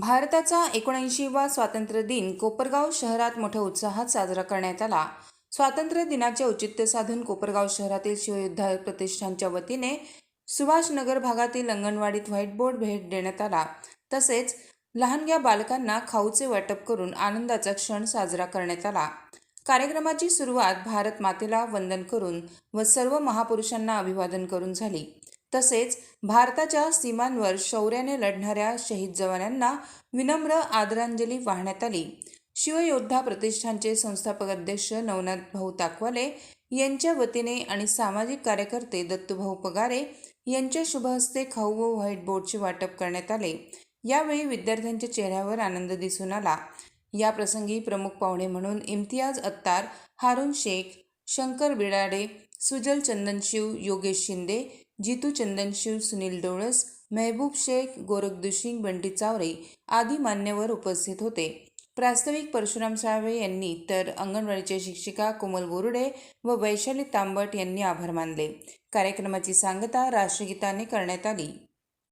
भारताचा एकोणऐंशीवा स्वातंत्र्य दिन कोपरगाव शहरात मोठ्या उत्साहात साजरा करण्यात आला. स्वातंत्र्य दिनाचे औचित्य साधून कोपरगाव शहरातील शिवयोद्धा प्रतिष्ठानच्या वतीने सुभाषनगर भागातील अंगणवाडीत व्हाईट बोर्ड भेट देण्यात आला. तसेच लहानग्या बालकांना खाऊचे वाटप करून आनंदाचा क्षण साजरा करण्यात आला. कार्यक्रमाची सुरुवात भारत मातेला वंदन करून व सर्व महापुरुषांना अभिवादन करून झाली. तसेच भारताच्या सीमांवर शौर्याने लढणाऱ्या शहीद जवानांना विनम्र आदरांजली वाहण्यात आली. शिवयोद्धा प्रतिष्ठानचे संस्थापक अध्यक्ष नवनाथ भाऊ ताकवाले यांच्या वतीने आणि सामाजिक कार्यकर्ते दत्तूभाऊ पगारे यांच्या शुभहस्ते खाऊ व व्हाईट बोर्डचे वाटप करण्यात आले. यावेळी विद्यार्थ्यांच्या चेहऱ्यावर आनंद दिसून आला. या प्रसंगी प्रमुख पाहुणे म्हणून इम्तियाज अत्तार हारून शेख शंकर बिडाडे सुजल चंदनशिव योगेश शिंदे जितू चंदनशिव सुनील डोळस मेहबूब शेख गोरखदुशिंग बंटी चावरे आदी मान्यवर उपस्थित होते. प्रास्ताविक परशुराम साळवे यांनी तर अंगणवाडीच्या शिक्षिका कोमल बोरुडे व वैशाली तांबट यांनी आभार मानले. कार्यक्रमाची सांगता राष्ट्रगीताने करण्यात आली.